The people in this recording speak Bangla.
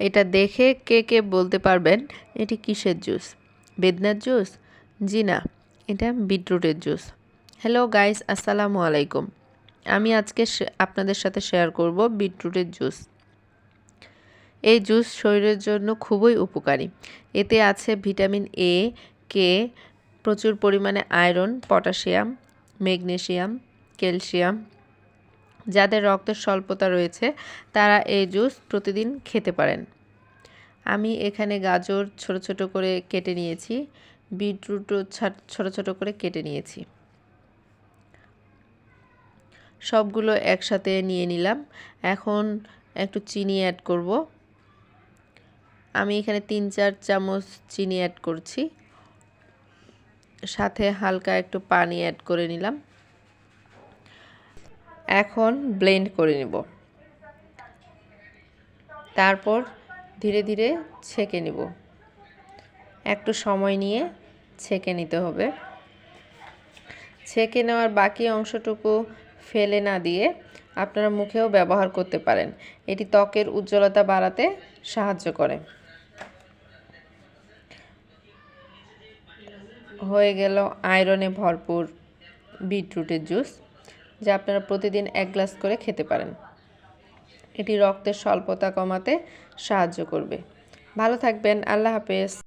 এটা দেখে কে কে বলতে পারবেন, এটি কিসের জুস? বেদনার জুস? জি না, এটা বিটরুটের জুস। হ্যালো গাইস, আসসালামু আলাইকুম। আমি আজকে আপনাদের সাথে শেয়ার করব বিটরুটের জুস। এই জুস শরীরের জন্য খুবই উপকারী। এতে আছে ভিটামিন এ, কে, প্রচুর পরিমাণে আয়রন, পটাশিয়াম, ম্যাগনেশিয়াম, ক্যালসিয়াম যাদের রক্তের স্বল্পতা রয়েছে, তারা এই জুস প্রতিদিন খেতে পারেন। আমি এখানে গাজর ছোট ছোট করে কেটে নিয়েছি বিটরুটও ছোট ছোট করে কেটে নিয়েছি। সবগুলো একসাথে নিয়ে নিলাম। এখন একটু চিনি অ্যাড করব। আমি এখানে তিন চার চামচ চিনি অ্যাড করছি। সাথে হালকা একটু পানি অ্যাড করে নিলাম। এখন ব্লেন্ড করে নেব। তারপর ধীরে ধীরে ছেঁকে নিব। একটু সময় নিয়ে ছেঁকে নিতে হবে। ছেঁকে নেওয়ার বাকি অংশটুকু ফেলে না দিয়ে আপনারা মুখেও ব্যবহার করতে পারেন। এটি ত্বকের উজ্জ্বলতা বাড়াতে সাহায্য করে। হয়ে গেল আয়রনে ভরপুর বিটরুটের জুস। যা আপনারা প্রতিদিন এক গ্লাস করে খেতে পারেন। এটি রক্তের স্বল্পতা কমাতে সাহায্য করবে। ভালো থাকবেন। আল্লাহ হাফেজ।